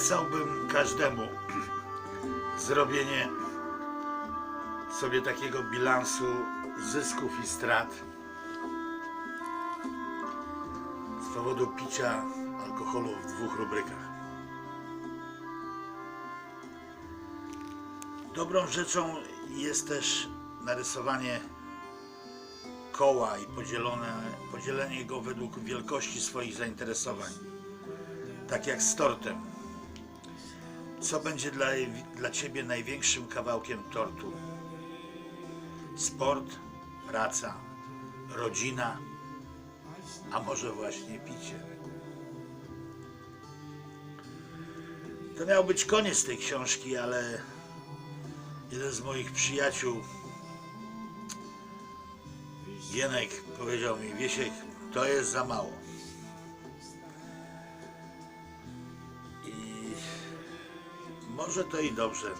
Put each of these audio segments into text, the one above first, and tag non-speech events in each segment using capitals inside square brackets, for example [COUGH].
Polecałbym każdemu [CLEARS THROAT] zrobienie sobie takiego bilansu zysków i strat z powodu picia alkoholu w dwóch rubrykach. Dobrą rzeczą jest też narysowanie koła i podzielenie go według wielkości swoich zainteresowań. Tak jak z tortem. Co będzie dla, dla Ciebie największym kawałkiem tortu? Sport, praca, rodzina, a może właśnie picie? To miał być koniec tej książki, ale jeden z moich przyjaciół, Gienek, powiedział mi, Wiesiek, to jest za mało. Może to i dobrze,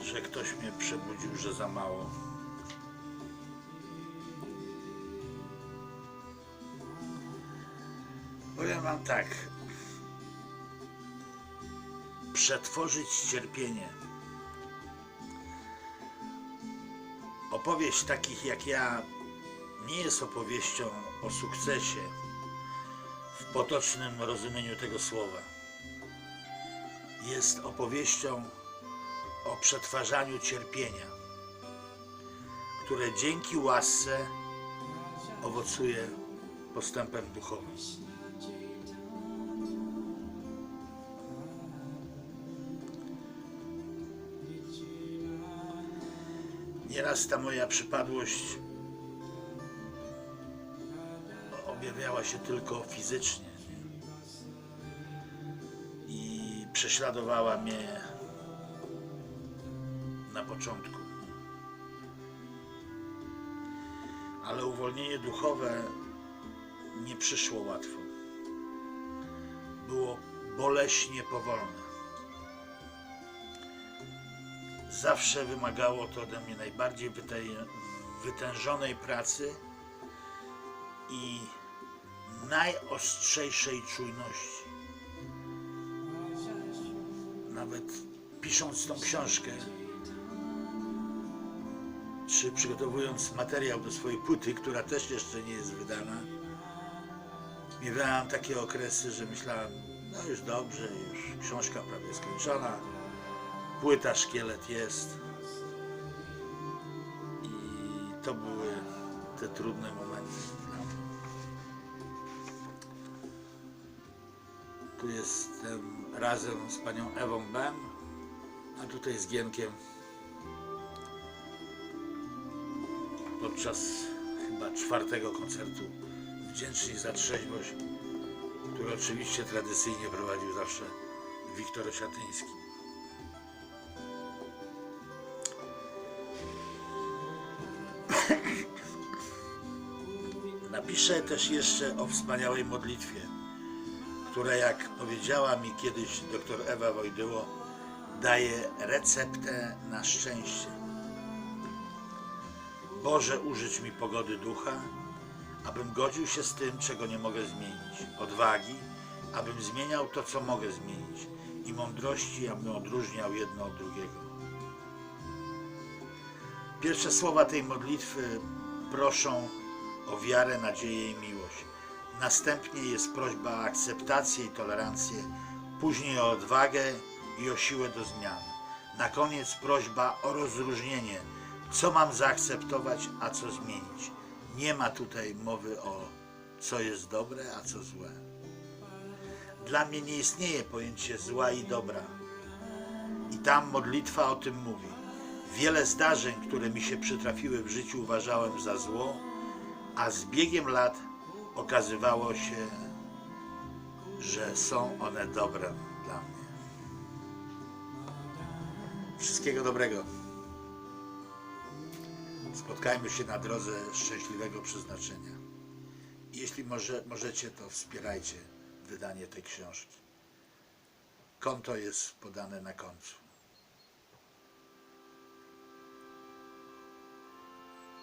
że ktoś mnie przebudził, że za mało. Powiem wam tak. Przetworzyć cierpienie. Opowieść takich jak ja nie jest opowieścią o sukcesie w potocznym rozumieniu tego słowa. Jest opowieścią o przetwarzaniu cierpienia, które dzięki łasce owocuje postępem duchowym. Nieraz ta moja przypadłość objawiała się tylko fizycznie nie? i prześladowała mnie na początku. Ale uwolnienie duchowe nie przyszło łatwo. Było boleśnie powolne. Zawsze wymagało to ode mnie najbardziej wytę- wytężonej pracy i najostrzejszej czujności. Nawet pisząc tą książkę, czy przygotowując materiał do swojej płyty, która też jeszcze nie jest wydana, miewałem takie okresy, że myślałem, no już dobrze, już książka prawie skończona, płyta szkielet jest. I to były te trudne momenty. Tu jestem razem z panią Ewą Bem, a tutaj z Gienkiem podczas chyba czwartego koncertu Wdzięczni za trzeźwość, który oczywiście tradycyjnie prowadził zawsze Wiktor Osiatyński. Napiszę też jeszcze o wspaniałej modlitwie, która, jak powiedziała mi kiedyś dr Ewa Wojdyło, daje receptę na szczęście. Boże, użyć mi pogody ducha, abym godził się z tym, czego nie mogę zmienić, odwagi, abym zmieniał to, co mogę zmienić, i mądrości, abym odróżniał jedno od drugiego. Pierwsze słowa tej modlitwy proszą o wiarę, nadzieję i miłość. Następnie jest prośba o akceptację i tolerancję, później o odwagę i o siłę do zmian. Na koniec prośba o rozróżnienie, co mam zaakceptować, a co zmienić. Nie ma tutaj mowy o co jest dobre, a co złe. Dla mnie nie istnieje pojęcie zła i dobra. I tam modlitwa o tym mówi. Wiele zdarzeń, które mi się przytrafiły w życiu, uważałem za zło, a z biegiem lat okazywało się, że są one dobre dla mnie. Wszystkiego dobrego. Spotkajmy się na drodze szczęśliwego przeznaczenia. Jeśli może, możecie, to wspierajcie wydanie tej książki. Konto jest podane na końcu.